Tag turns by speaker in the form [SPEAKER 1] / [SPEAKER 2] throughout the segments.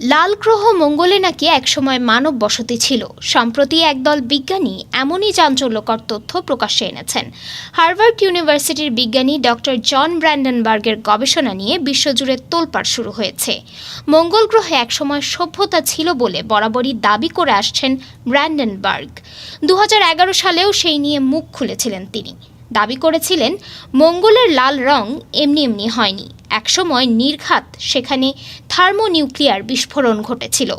[SPEAKER 1] লাল গ্রহ মঙ্গলে নাকি একসময় মানব বসতি ছিল। সম্প্রতি একদল বিজ্ঞানী এমনই চাঞ্চল্যকর তথ্য প্রকাশ্যে এনেছেন। হার্ভার্ড ইউনিভার্সিটির বিজ্ঞানী ডক্টর জন ব্র্যান্ডনবার্গের গবেষণা নিয়ে বিশ্বজুড়ে তোলপাড় শুরু হয়েছে। মঙ্গল গ্রহে একসময় সভ্যতা ছিল বলে বরাবরই দাবি করে আসছেন ব্র্যান্ডনবার্গ। দু সালেও সেই নিয়ে মুখ খুলেছিলেন তিনি। দাবি করেছিলেন, মঙ্গলের লাল রং এমনি এমনি হয়নি। একসময় নির্ঘাত সেখানে থার্মোনিউক্লিয়ার বিস্ফোরণ ঘটেছিল।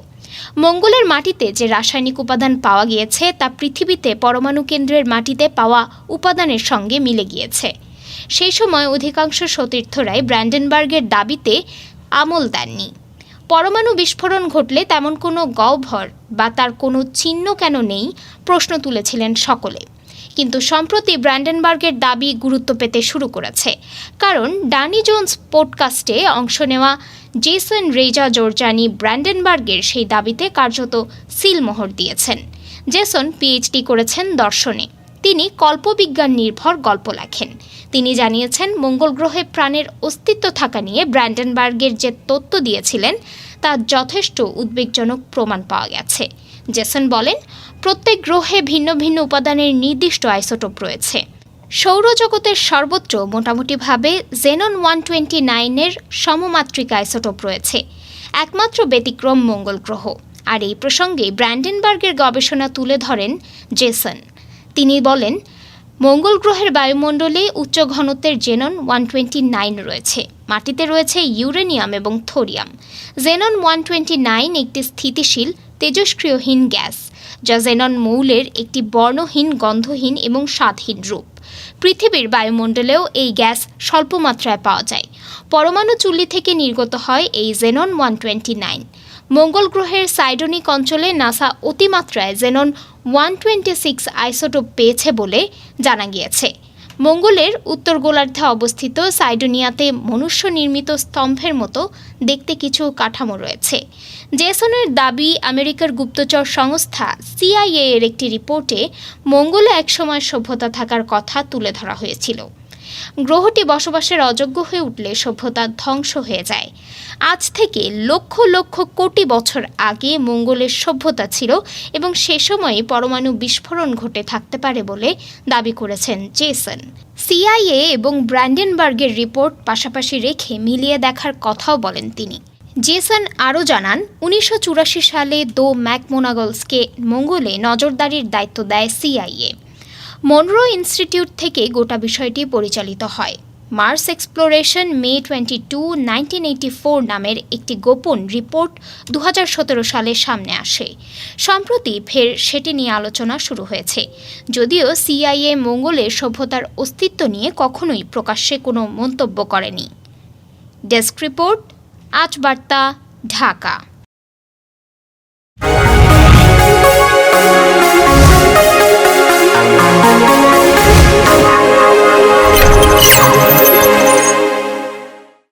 [SPEAKER 1] মঙ্গলের মাটিতে যে রাসায়নিক উপাদান পাওয়া গিয়েছে, তা পৃথিবীতে পরমাণু কেন্দ্রের মাটিতে পাওয়া উপাদানের সঙ্গে মিলে গিয়েছে। সেই সময় অধিকাংশ সতীর্থরাই ব্র্যান্ডেনবার্গের দাবিতে আমল দেননি। পরমাণু বিস্ফোরণ ঘটলে তেমন কোনো গহ্বর বা তার কোনো চিহ্ন কেন নেই প্রশ্ন তুলেছিলেন সকলে। কিন্তু সম্প্রতি ব্র্যান্ডেনবার্গের দাবি গুরুত্ব পেতে শুরু করেছে। কারণ ডানি জোন্স পডকাস্টে অংশ নেওয়া জেসন রেজা জোরজানি ব্র্যান্ডেনবার্গের সেই দাবিতে কার্যত সিলমোহর দিয়েছেন। জেসন পিএইচডি করেছেন দর্শনে। তিনি কল্পবিজ্ঞান নির্ভর গল্প লেখেন। তিনি জানিয়েছেন, মঙ্গল গ্রহে প্রাণের অস্তিত্ব থাকা নিয়ে ব্র্যান্ডেনবার্গের যে তত্ত্ব দিয়েছিলেন, তা যথেষ্ট উদ্বেগজনক প্রমাণ পাওয়া গেছে। জেসন বলেন, প্রত্যেক গ্রহে ভিন্ন ভিন্ন উপাদানের নির্দিষ্ট আইসোটোপ রয়েছে। সৌরজগতের সর্বত্র মোটামুটিভাবে জেনন ওয়ান টোয়েন্টি নাইনের সমমাত্রিক আইসোটোপ রয়েছে, একমাত্র ব্যতিক্রম মঙ্গল গ্রহ। আর এই প্রসঙ্গে ব্র্যান্ডেনবার্গের গবেষণা তুলে ধরেন জেসন। তিনি বলেন, মঙ্গল গ্রহের বায়ুমণ্ডলে উচ্চ ঘনত্বের জেনন ওয়ান টোয়েন্টি নাইন রয়েছে। মাটিতে রয়েছে ইউরেনিয়াম এবং thorium. Xenon one twenty nine একটি স্থিতিশীল তেজস্ক্রিয়হীন গ্যাস, যা জেনন মৌলের একটি বর্ণহীন, গন্ধহীন এবং স্বাদহীন রূপ। পৃথিবীর বায়ুমণ্ডলেও এই গ্যাস স্বল্প মাত্রায় পাওয়া যায়। পরমাণু চুল্লি থেকে নির্গত হয় এই জেনন ওয়ান টোয়েন্টি নাইন মঙ্গল গ্রহের সাইডোনিক অঞ্চলে নাসা অতিমাত্রায় xenon one twenty six isotope পেয়েছে বলে জানা গিয়েছে। মঙ্গলের উত্তর গোলার্ধে অবস্থিত সাইডোনিয়াতে মনুষ্য নির্মিত স্তম্ভের মতো দেখতে কিছু কাঠামো রয়েছে। জেসনের দাবি, আমেরিকার গুপ্তচর সংস্থা সিআইএ এর একটি রিপোর্টে মঙ্গলে একসময় সভ্যতা থাকার কথা তুলে ধরা হয়েছিল। গ্রহটি বসবাসের অযোগ্য হয়ে উঠলে সভ্যতা ধ্বংস হয়ে যায়। আজ থেকে লক্ষ লক্ষ কোটি বছর আগে মঙ্গলের সভ্যতা ছিল এবং সে সময়ে পরমাণু বিস্ফোরণ ঘটে থাকতে পারে বলে দাবি করেছেন জেসন। সিআইএ এবং ব্র্যান্ডেনবার্গের রিপোর্ট পাশাপাশি রেখে মিলিয়ে দেখার কথাও বলেন তিনি। জেসন আরও জানান, উনিশশো চুরাশি সালে দো ম্যাকমোনাগলসকে মঙ্গলে নজরদারির দায়িত্ব দেয় সিআইএ। মনরো ইনস্টিটিউট থেকে গোটা বিষয়টি পরিচালিত হয়। Mars exploration May twenty two nineteen eighty four নামের একটি গোপন রিপোর্ট দু হাজার সতেরো সালে সামনে আসে। সম্প্রতি ফের সেটি নিয়ে আলোচনা শুরু হয়েছে। যদিও সিআইএ মঙ্গলের সভ্যতার অস্তিত্ব নিয়ে কখনোই প্রকাশ্যে কোনো মন্তব্য করেনি। ডেস্ক রিপোর্ট, আজ বার্তা, ঢাকা।